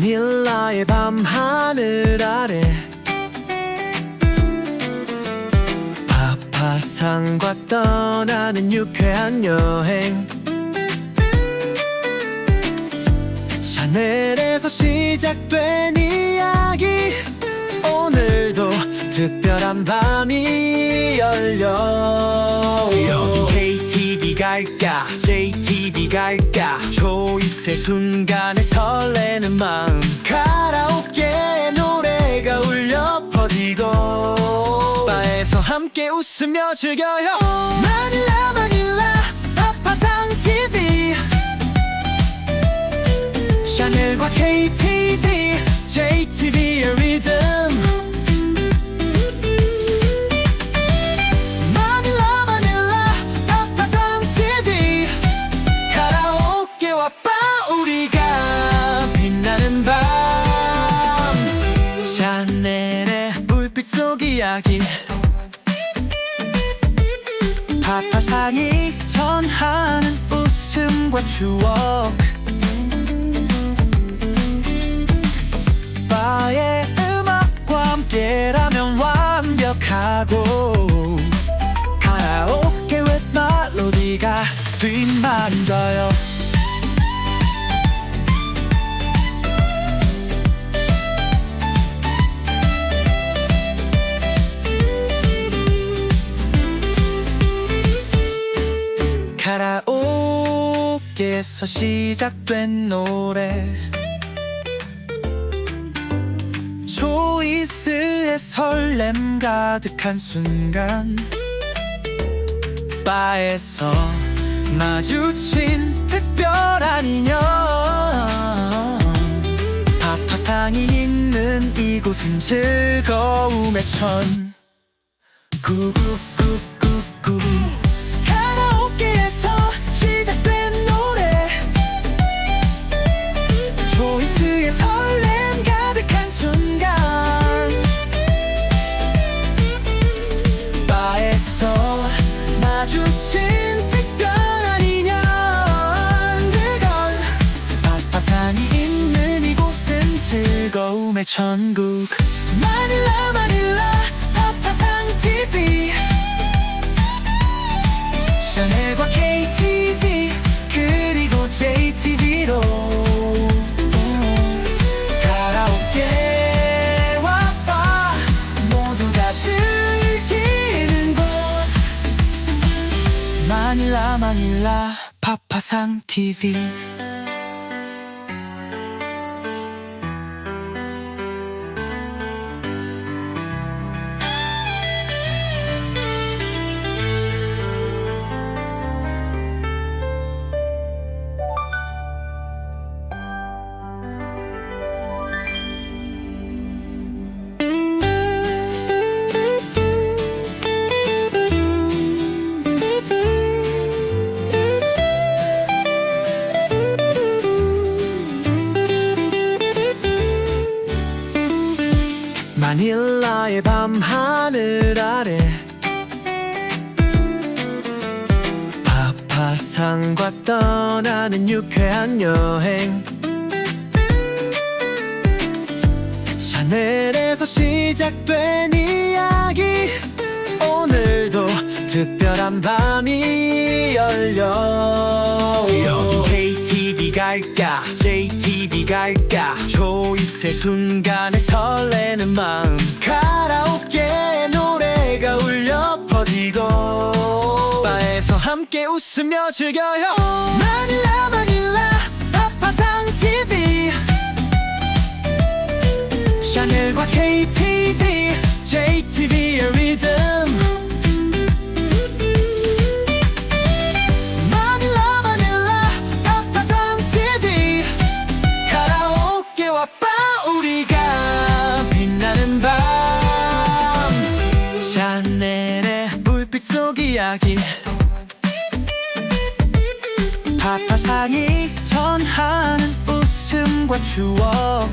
마닐라의 밤하늘 아래 파파상과 떠나는 유쾌한 여행 샤넬에서 시작된 이야기 오늘도 특별한 밤이 열려 여기 KTV 갈까 JTV 갈까 초이스의 순간에 설레는 마음. 카라오케 노래가 울려 퍼지고 바에서 함께 웃으며 즐겨요. 마닐라 마닐라 파파상 TV 샤넬과 KTV, JTV의 리듬 웃음과 추억. 바의 음악과 함께라면 완벽하고 카라오케 웹 멜로디가 뒷만져요. 카라오 케에서 시작된 노래. 초이스의 설렘 가득한 순간 바에서 마주친 특별한 인연. 파파상이 있는 이곳은 즐거움의 천. 구구구구구 즐거움의 천국. 마닐라 마닐라 파파상 TV 샤넬과 KTV 그리고 JTV로 카라오케와 바 모두가 즐기는 곳. 마닐라 마닐라 파파상 TV 밤하늘 아래. 파파상과 떠나는 유쾌한 여행. 샤넬에서 시작된 이야기. 오늘도 특별한 밤이 열려. 여기 KTV 갈까? JTV 갈까? 초이스의 순간에 설레는 마음 즐겨요. 마닐라 마닐라 파파상 TV 샤넬과 KTV, 파파상이 전하는 웃음과 추억